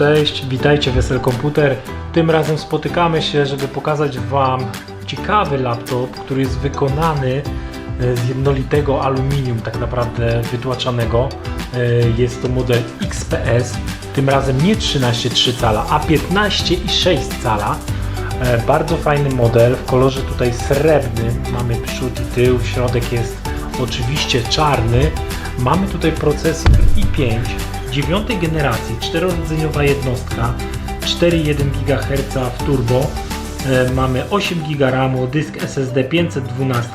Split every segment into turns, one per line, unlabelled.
Cześć, witajcie Wesel Komputer. Tym razem spotykamy się, żeby pokazać Wam ciekawy laptop, który jest wykonany e, z jednolitego aluminium, tak naprawdę wytłaczanego. E, Jest to model XPS, tym razem nie 13,3 cala, a 15,6 cala. E, Bardzo fajny model w kolorze tutaj srebrnym. Mamy przód i tył, środek jest oczywiście czarny. Mamy tutaj procesor i5 dziewiątej generacji, czterorodzeniowa jednostka, 4,1 GHz w turbo. E, Mamy 8 GB RAMu, dysk SSD 512.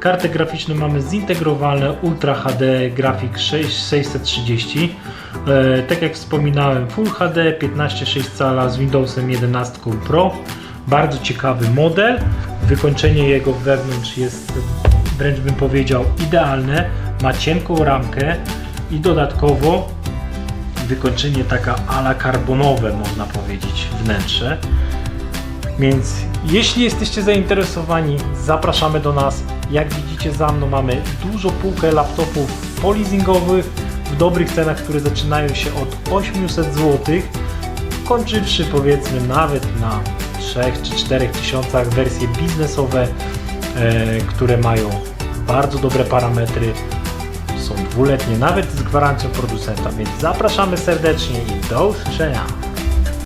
Kartę graficzną mamy zintegrowane Ultra HD Grafik 6 630. E, tak jak wspominałem, Full HD 15,6 cala z Windowsem 11 Pro. Bardzo ciekawy model. Wykończenie jego wewnątrz jest wręcz bym powiedział idealne. Ma cienką ramkę i dodatkowo wykończenie taka ala karbonowe można powiedzieć wnętrze. Więc jeśli jesteście zainteresowani, zapraszamy do nas. Jak widzicie za mną mamy dużo półkę laptopów polizingowych w dobrych cenach, które zaczynają się od 800 zł, kończywszy powiedzmy nawet na 3 czy 4 tysiącach wersje biznesowe, e, które mają bardzo dobre parametry, są dwuletnie, nawet z gwarancją producenta, więc zapraszamy serdecznie i do usłyszenia.